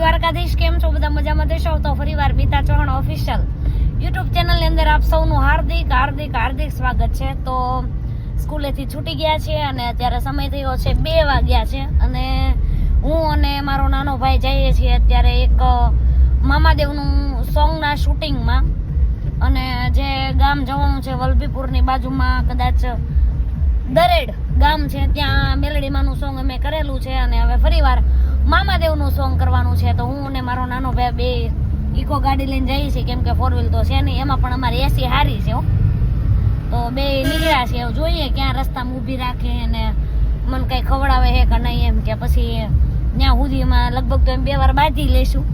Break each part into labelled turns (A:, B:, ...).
A: દ્વારકાધીશ કેમ છો? બધા મજામાં દેશો તો ફરીવાર મીતા ચૌહાણ ઓફિશિયલ યુટ્યુબ ચેનલની અંદર આપ સૌનું હાર્દિક હાર્દિક હાર્દિક સ્વાગત છે. તો સ્કૂલેથી છૂટી ગયા છે અને અત્યારે સમય થયો છે બે વાગ્યા છે અને હું અને મારો નાનો ભાઈ જઈએ છીએ અત્યારે એક મામાદેવનું સોંગના શૂટિંગમાં. અને જે ગામ જવાનું છે વલભીપુરની બાજુમાં કદાચ દરેડ ગામ છે, ત્યાં મેલડીમાંનું સોંગ અમે કરેલું છે અને હવે ફરીવાર મામાદેવનું સોંગ કરવાનું છે, તો હું અને મારો નાનો ભાઈ બે ઇકો ગાડી લઈને જઈએ છીએ, કેમ કે ફોર વ્હીલ તો છે નહીં, એમાં પણ અમારી એસી હારી છે તો બે નીકળ્યા છે જોઈએ ક્યાં રસ્તામાં ઊભી રાખે અને મને કંઈ ખવડાવે છે કે નહીં એમ કે પછી ત્યાં સુધીમાં લગભગ તો એમ બે વાર બાંધી લઈશું.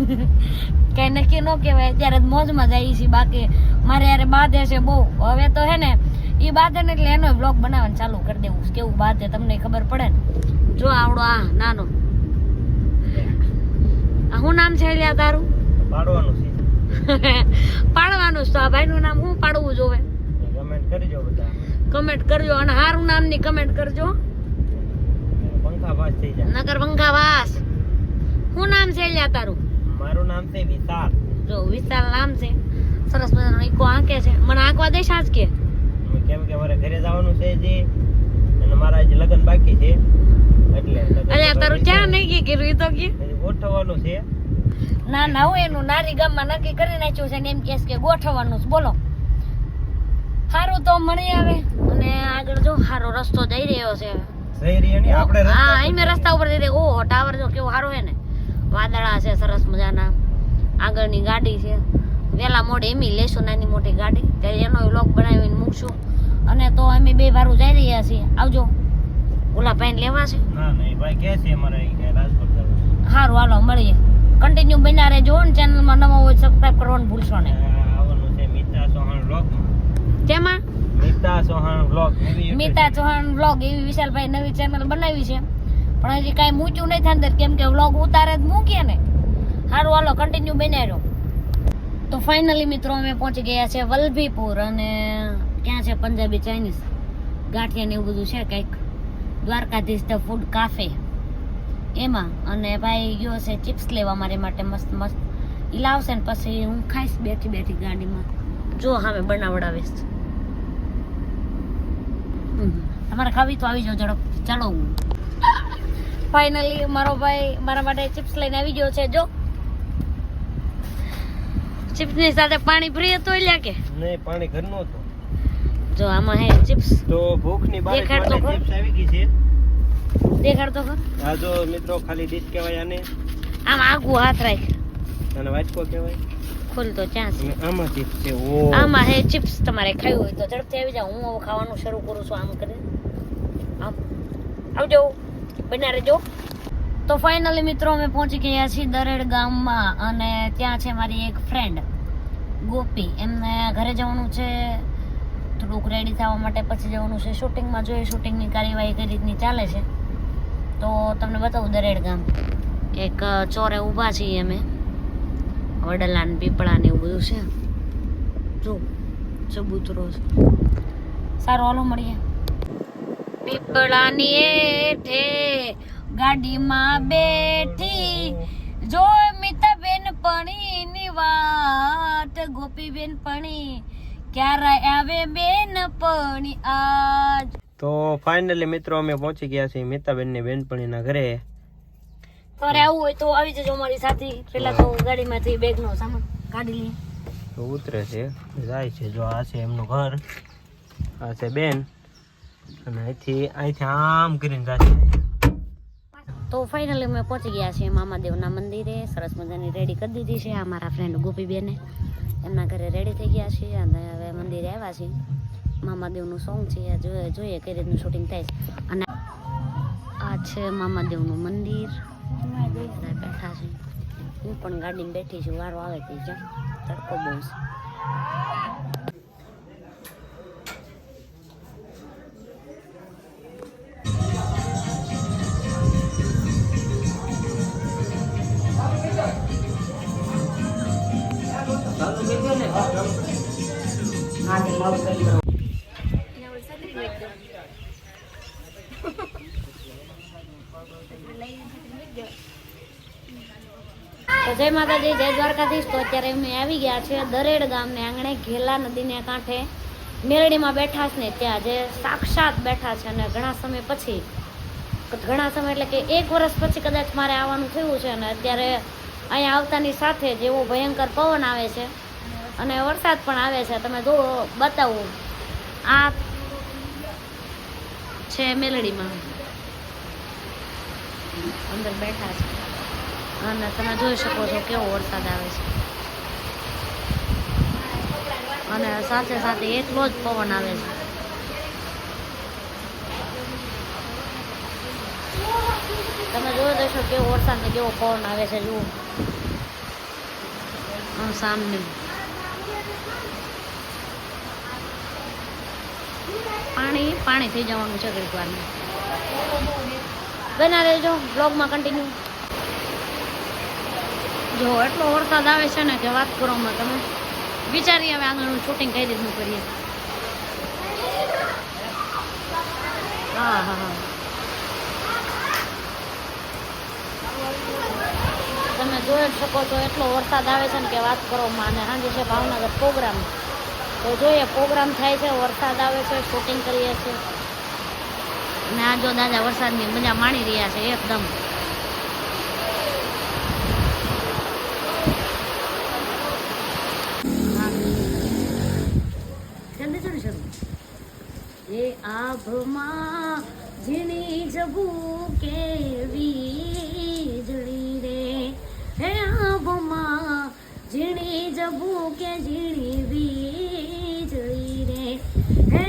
A: કઈ નક્કી ન કહેવાય, અત્યારે જ મોજમાં જઈએ છીએ, બાકી મારે યારે બાંધે છે બહુ. હવે તો હે ને, એ બાંધે ને એટલે એનો બ્લોગ બનાવવાનું ચાલુ કરી દેવું. કેવું બાંધે તમને ખબર પડે ને? જો આવડો આ નાનો. શું નામ છે લ્યા તારું?
B: પાડવાનું છે.
A: પાડવાનું છે તો આ ભાઈનું નામ શું પાડવું જોવે?
B: કમેન્ટ કરજો બધા.
A: કમેન્ટ કરજો અને હારું નામની કમેન્ટ કરજો.
B: પંખાવાસ થઈ જાય.
A: નગર પંખાવાસ. શું નામ છે લ્યા તારું?
B: મારું નામ છે વિશાલ.
A: જો વિશાલ નામ છે. સરસ મજાનો ઈકો આંકે છે. મને આંકવા દેશ આજ કે?
B: કેમ કે મારે ઘરે જવાનું છે જે અને મારા જે લગ્ન બાકી છે એટલે
A: અલ્યા તારું ક્યાં નહીં કે તો કે
B: ગોઠવવાનું છે.
A: ના ના હું એનું નારી ગામમાં નક્કી કરી નાખ્યું છે ને એમ કેસ કે ગોઠવવાનું છે. બોલો. સારું તો મળી આવે. અને આગળ જો સારો રસ્તો જઈ રહ્યો છે.
B: આપણે
A: હા
B: રસ્તા
A: અહીં રસ્તા ઉપર જઈ રહ્યો. ઓહો ટાવર જો કેવો સારો છે ને. વાદળા છે સરસ મજાના. આગળની ગાડી છે. વેલા મોડે એમી લેશું નાની મોટી ગાડી. ત્યારે એનો લોક બનાવીને મૂકશું. અને તો અમે બે વારું જઈ રહ્યા છીએ. આવજો. ઓલા ભાઈ લેવા છે?
B: ના નહીં ભાઈ કે છે મારે રાજકોટ જવું
A: સારું હાલો મળીએ. કન્ટિન્યુ બન્યા રહેજો ને ચેનલમાં નવા હોય સબસ્ક્રાઇબ કરવાનું ભૂલશો ને
B: આવવાનું છે મિતા બ્લોગ
A: તેમાં
B: મિતા ચૌહાણ બ્લોગ
A: મીતા ચૌહાણ વ્લોગ એવી વિશાલભાઈ નવી ચેનલ બનાવી છે. પણ હજી કાંઈ મૂચ્યું નહીં થાય અંદર કેમ કે વ્લોગ ઉતારે જ મૂકીએ ને. સારું હાલો કન્ટિન્યુ બન્યા રહ્યો તો ફાઇનલી મિત્રો અમે પહોંચી ગયા છે વલભીપુર અને ક્યાં છે? પંજાબી ચાઇનીઝ ગાંઠિયા ને એવું બધું છે કંઈક. Dwarkadhish the food cafe. એમાં અને ભાઈ ગયો છે ચિપ્સ લેવા મારે માટે મસ્ત મસ્ત. એ લાવશે ને પછી હું ખાઈશ બેઠી બેઠી ગાડીમાં. જો હવે બનાવડાવીશ. હમ. તમારે ખાવી તો આવી જાઓ ઝડપ ચાલો ફાઇનલી મારો ભાઈ મારા માટે ચિપ્સ લઈને આવી ગયો છે, જો. ચિપ્સની સાથે પાણી ફ્રી હતું લ્યા કે?
B: નહીં, પાણી ઘરનું હતું.
A: જો આમાં હે ચિપ્સ
B: તો ભૂખની બારે
A: દેખાડ તો
B: ચિપ્સ આવી ગઈ છે.
A: દેખાડ તો
B: આ જો મિત્રો ખાલી ડીશ કહેવાય આને.
A: આમ આગું હાથ રાખ.
B: અને વાટકો કહેવાય.
A: ખોલ તો ચાન્સ
B: આમાં ચિપ્સ છે ઓ.
A: આમાં હે ચિપ્સ તમારે ખાવી હોય તો ઝડપથી આવી જાવ હું હવે ખાવાનું શરૂ કરું છું આમ કરી. આમ. આવજો. બના રહેજો. તો ફાઇનલી મિત્રો અમે પહોંચી ગયા છીએ દરેડ ગામમાં અને ત્યાં છે મારી એક ફ્રેન્ડ ગોપી. એમને ઘરે જવાનું છે થોડુંક રેડી થવા માટે પછી જવાનું છે. શૂટિંગમાં જોઈએ શૂટિંગની કાર્યવાહી કઈ રીતની ચાલે છે. તો તમને બતાવું દરેડ ગામ. એક ચોરે ઊભા છીએ અમે. વડલા ને પીપળા ને એવું બધું છે. જો, ચબૂતરો છે. સારું, હાલો, મળીએ. પીપળાની એઠે ગાડીમાં બેઠી. જો મિતા બેન પણીની વાત ગોપી બેન પણી. ક્યારે આવે બેન પણ આજ?
B: તો ફાઇનલી મિત્રો અમે પહોંચી ગયા છીએ મિતાબેનની બેનપણીના ઘરે.
A: તારે આવું હોય તો આવી જજો મારી સાથે. પેલા તો ગાડીમાંથી બેગનો સામાન કાઢી લઈએ.
B: તો ઉતરે છે. જાય છે. જો આ છે એમનું ઘર. આ છે બેન. અને અહીંથી અહીંથી આમ કરીને જશે
A: તો ફાઇનલી અમે પહોંચી ગયા છીએ મામાદેવના મંદિરે. સરસ મજાની રેડી કરી દીધી છે આ મારા ફ્રેન્ડ ગોપીબેને. એમના ઘરે રેડી થઈ ગયા છીએ અને હવે મંદિરે આવ્યા છીએ. મામાદેવનું સોંગ છે જોઈએ જોઈએ કઈ રીતનું શૂટિંગ થાય છે. અને આ છે મામાદેવનું મંદિર. બેઠા છે. હું પણ ગાડીમાં બેઠી છું, વારો આવે તે જ્યાં તડકો બહુ છે. તો જય માતાજી, જય દ્વારકાધીશ. તો અત્યારે અમે આવી ગયા છે દરેડ ગામને આંગણે ઘેલા નદીને કાંઠે. મેરડીમાં બેઠા છે ને ત્યાં જે સાક્ષાત બેઠા છે અને ઘણા સમય પછી, ઘણા સમય એટલે કે એક વર્ષ પછી કદાચ મારે આવવાનું થયું છે અને અત્યારે અહીંયા આવતાની સાથે જેવો ભયંકર પવન આવે છે અને વરસાદ પણ આવે છે. તમે જો બતાવું, આ છે મેલડીમાં. અંદર બેઠા છે. અને તમે જોઈ શકો છો કેવો વરસાદ આવે છે. અને સાથે સાથે એટલો જ પવન આવે છે. તમે જોઈ દેશો કેવો વરસાદ ને કેવો પવન આવે છે, જુઓ. સામને. પાણી પાણી થઈ જવાનું છે ઘડીક વારમાં બના રહેજો બ્લોગમાં કન્ટિન્યુ જો એટલો વરસાદ આવે છે ને કે વાત કરોમાં તમે. વિચારીએ હવે આગળનું શૂટિંગ કઈ રીતનું કરીએ. હા હા હા. તમે જોઈ શકો છો, એટલો વરસાદ આવે છે ને કે વાત કરો માં અને સાંજે છે ભાવનગર પ્રોગ્રામ તો જોઈએ, પ્રોગ્રામ થાય છે, વરસાદ આવે છે શૂટિંગ કરીએ છીએ. અને આ જો દાદા વરસાદની મજા માણી રહ્યા છે એકદમ. એ આભમાં ઝીણી જબુ કેવી ઝીણી રે? હે આભમાં ઝીણી જબુ કે ઝીણી રે હે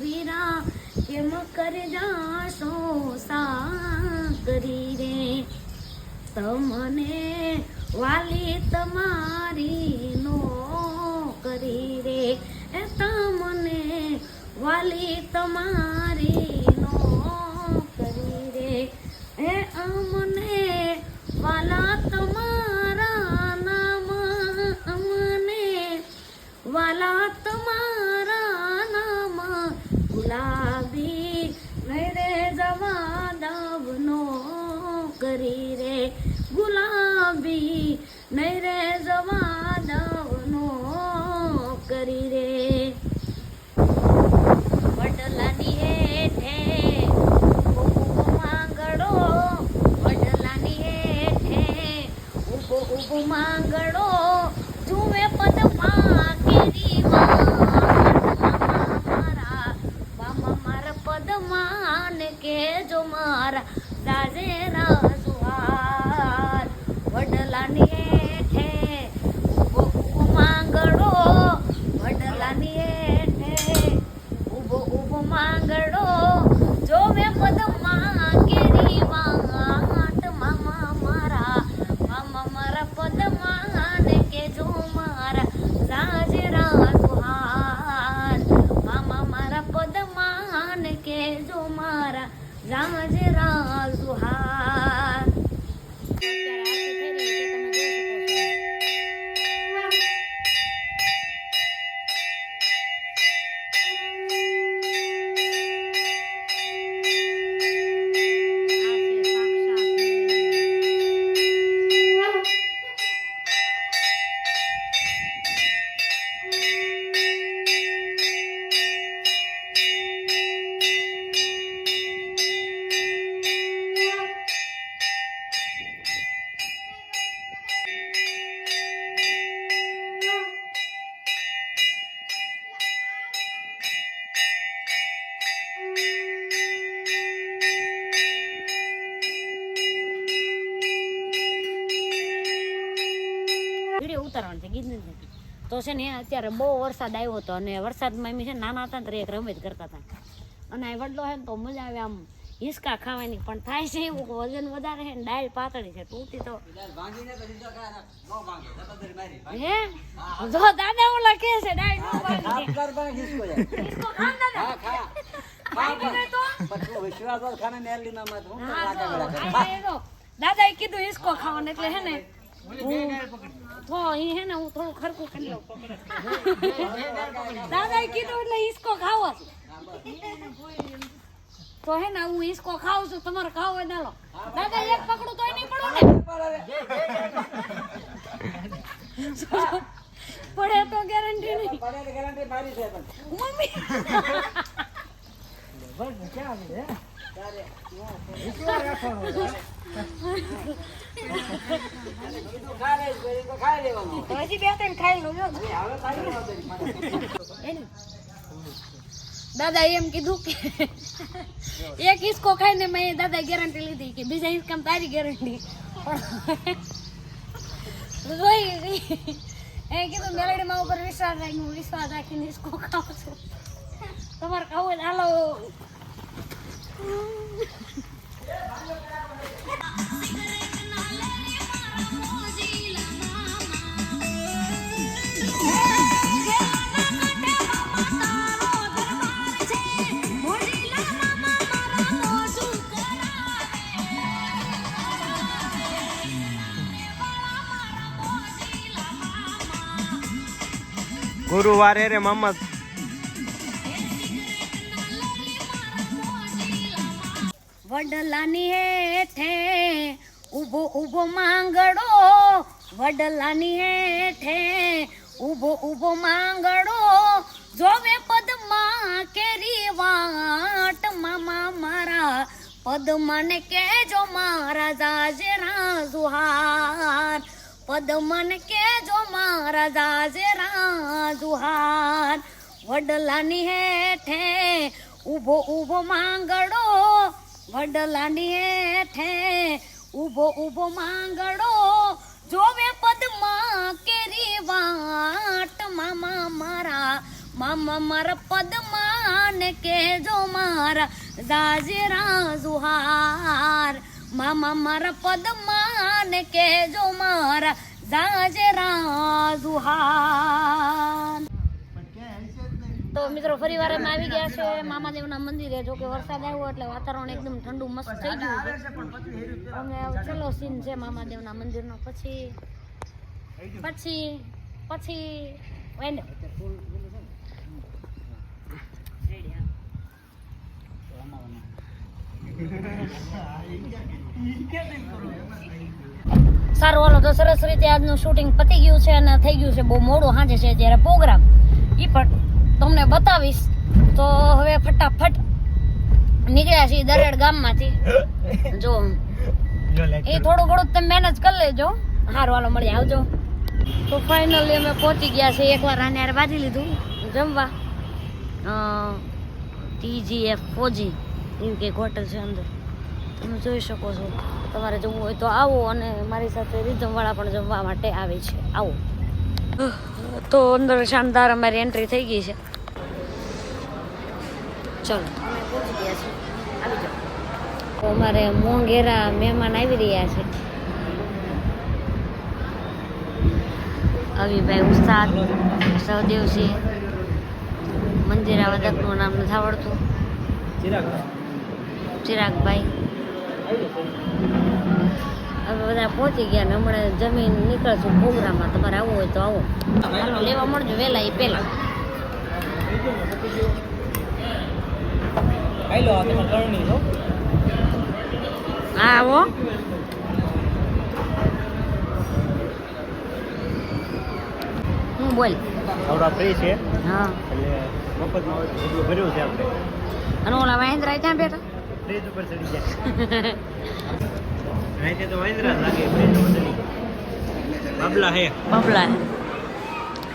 A: વીરા, કેમ કર જાશો સા કરી રે? તમને વાલી તમારી નો કરી રે તમને વાલી તમારી ઉતારવાનું છે ગીત નથી તો છે ને અત્યારે બહુ વરસાદ આવ્યો હતો અને વરસાદમાં એમ છે નાના હતા ને ત્યારે એક રમત કરતા હતા. અને આ વડલો છે ને તો મજા આવે આમ હિસકા ખાવાની પણ થાય છે એવું વજન વધારે છે ને દાળ પાતળી છે તૂટી તો. હે? જો દાદા ઓલા કે છે ડાયલ નો ભાંગે. હિસકો ખાન દાદા. ભાંગી ગઈ હા તો અહીંયા એ દાદાએ કીધું હિસકો ખાવાનું એટલે હે ને થો અહીં હે ને હું થોડું ખરખું કરી લઉં. દાદાએ કીધું એટલે હિસકો ખાવો તો હે ને હું હિસકો ખાઉં છું તમારે ખાવો હોય ના દાદા એક પકડું તોય નહીં પડું ને? પડે તો ગેરંટી નહીં. મમ્મી. હજી દાદા એમ કીધું કે એક હિસકો ખાઈને મેં દાદા ગેરંટી લીધી કે બીજા હિસકામાં તારી ગેરંટી જોઈ એ કીધું મેલડી માં ઉપર વિશ્વાસ રાખ્યો વિશ્વાસ રાખીને હિસકો ખાઉં છું. તમારે ખાવું હાલો.
B: ગુરુવારે રે મમ્મા
A: વડલાની હેઠે ઊભો ઊભો માંગડો, વડલાની હેઠે ઊભો ઊભો માંગડો, જોવે પદમાં કેરી વાટ, મામા મારા પદમને કેજો મારા જાજરા જુહાર. પદમન કેજો મારા જાજરા રાજુહાર વડલાની હેઠે ઊભો ઊભો માંગડો, વડલાની હેઠે ઊભો ઊભો માંગડો. જોવે પદમાં કેરી વાટ, મામા મારા મામા મારા પદમાં ને કેજો મારા જાજરા રાજુહાર મામા મારા પદમાં ને કેજો મારા જાજે રાજુહાન તો મિત્રો, ફરી વાર અમે આવી ગયા છે મામાદેવના મંદિરે. જો કે વરસાદ આવ્યો એટલે વાતાવરણ એકદમ ઠંડુ મસ્ત થઈ ગયું છે. અને ચલો સીન છે મામાદેવના મંદિરનો. પછી પછી પછી એને સારું હાલો, તો સરસ રીતે આજનું શૂટિંગ પતી ગયું છે અને થઈ ગયું છે. બહુ મોડું સાંજે છે જ્યારે પ્રોગ્રામ એ પણ તમને બતાવીશ. તો હવે ફટાફટ નીકળ્યા છીએ દરેડ ગામમાંથી. જો, એ થોડું ઘણું તમે મેનેજ કરી લેજો. હારું હાલો મળી આવજો. તો ફાઇનલી અમે પહોંચી ગયા છે એકવાર આને હારે બાજી લીધું. જમવા. ટીજીએફ ફોજી એવું કંઈક હોટલ છે અંદર. તમે જોઈ શકો છો. તમારે જમવું હોય તો આવો અને મારી સાથે રીધમવાળા પણ જમવા માટે આવે છે. આવો. તો અંદર શાનદાર અમારી એન્ટ્રી થઈ ગઈ છે. ચલો. અમે પહોંચી ગયા છીએ. આવી જાઓ. તો અમારે મોંઘેરા મહેમાન આવી રહ્યા છે. અવિભાઈ ઉસ્તાદ સહદેવસિંહ મંદિરા વધકનું નામ નથી આવડતું. ચિરાગભાઈ. બધા પહોંચી ગયા ને હમણાં જમીન નીકળશું પ્રોગ્રામમાં તમારે આવવું હોય તો આવો. લેવા મળજો વહેલા એ પહેલા. હા આવો. હું બોલ.
B: આવડા ફ્રી છે?
A: હા.
B: એટલે મફતમાં ભર્યું છે આપણે.
A: અને ઓલા મહેન્દ્રા ક્યાં બેઠા?
B: ફ્રીજ ઉપર ચડી ગયા. બાબલા હે.
A: બબલા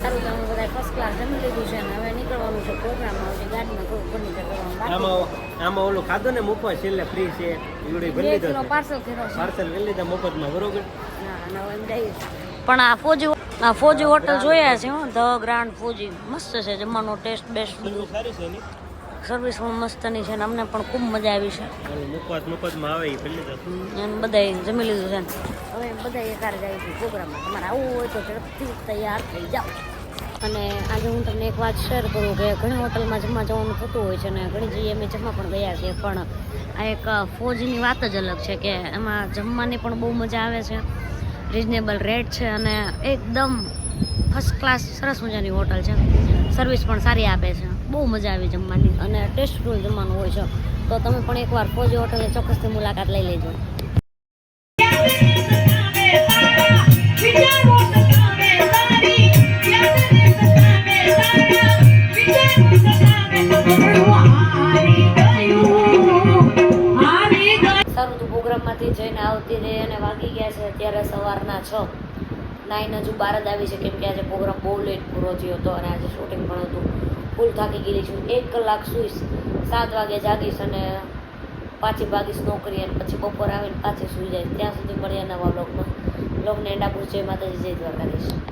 A: સારું તો બધા ફર્સ્ટ ક્લાસ જમી લીધું છે અને હવે નીકળવાનું છે પ્રોગ્રામમાં હવે ગાડીમાં થોડું ફર્નિચર કરવાનું
B: આમાં આમાં ઓલું ખાધો ને મફત છેલ્લે ફ્રી છે. ઈવડી ભરી લીધો છે.
A: પાર્સલ કર્યો
B: પાર્સલ કરી લીધા મફતમાં બરોબર?
A: પણ આ ફોજી આ ફોજી હોટલ જોયા છે હો ધ ગ્રાન્ડ ફોજી મસ્ત છે જમવાનો ટેસ્ટ બેસ્ટ. બધું
B: સારી છે ને
A: સર્વિસ પણ મસ્તની છે ને અમને પણ ખૂબ મજા આવી છે.
B: મુકવાત મફતમાં આવે એ લીધા
A: અને બધાએ જમી લીધું છે. હવે બધા એકાર જાય છે પ્રોગ્રામમાં. તમારે આવવું હોય તો ઝડપથી તૈયાર થઈ જાઓ. અને આજે હું તમને એક વાત શેર કરું કે ઘણી હોટલમાં જમવા જવાનું થતું હોય છે અને ઘણી જગ્યાએ અમે જમવા પણ ગયા છીએ પણ આ એક ફોજની વાત જ અલગ છે કે એમાં જમવાની પણ બહુ મજા આવે છે. રિઝનેબલ રેટ છે અને એકદમ ફર્સ્ટ ક્લાસ સરસ મજાની હોટલ છે. સર્વિસ પણ સારી આપે છે. બહુ મજા આવી જમવાની અને ટેસ્ટફુલ જમવાનું હોય છે. તો તમે પણ એકવાર ફોજી હોટલે ચોક્કસથી મુલાકાત લઈ લેજો. સારું, તો પ્રોગ્રામમાંથી જઈને આવતી રહી અને વાગી ગયા છે અત્યારે સવારના છ. નાઈન હજુ બાર જ આવી છે કેમ કે આજે પ્રોગ્રામ બહુ લેટ પૂરો થયો હતો અને આજે શૂટિંગ પણ હતું. ફૂલ થાકી ગયેલી છું. એક કલાક સુઈશ સાત વાગે જાગીશ અને પાછી ભાગીશ નોકરી અને પછી બપોર આવીને પાછી સૂઈ જાય. ત્યાં સુધી મળીએ નવા બ્લોગમાં બ્લોગને એન્ડ આપું જય માતાજી, જય દ્વારકાધીશ.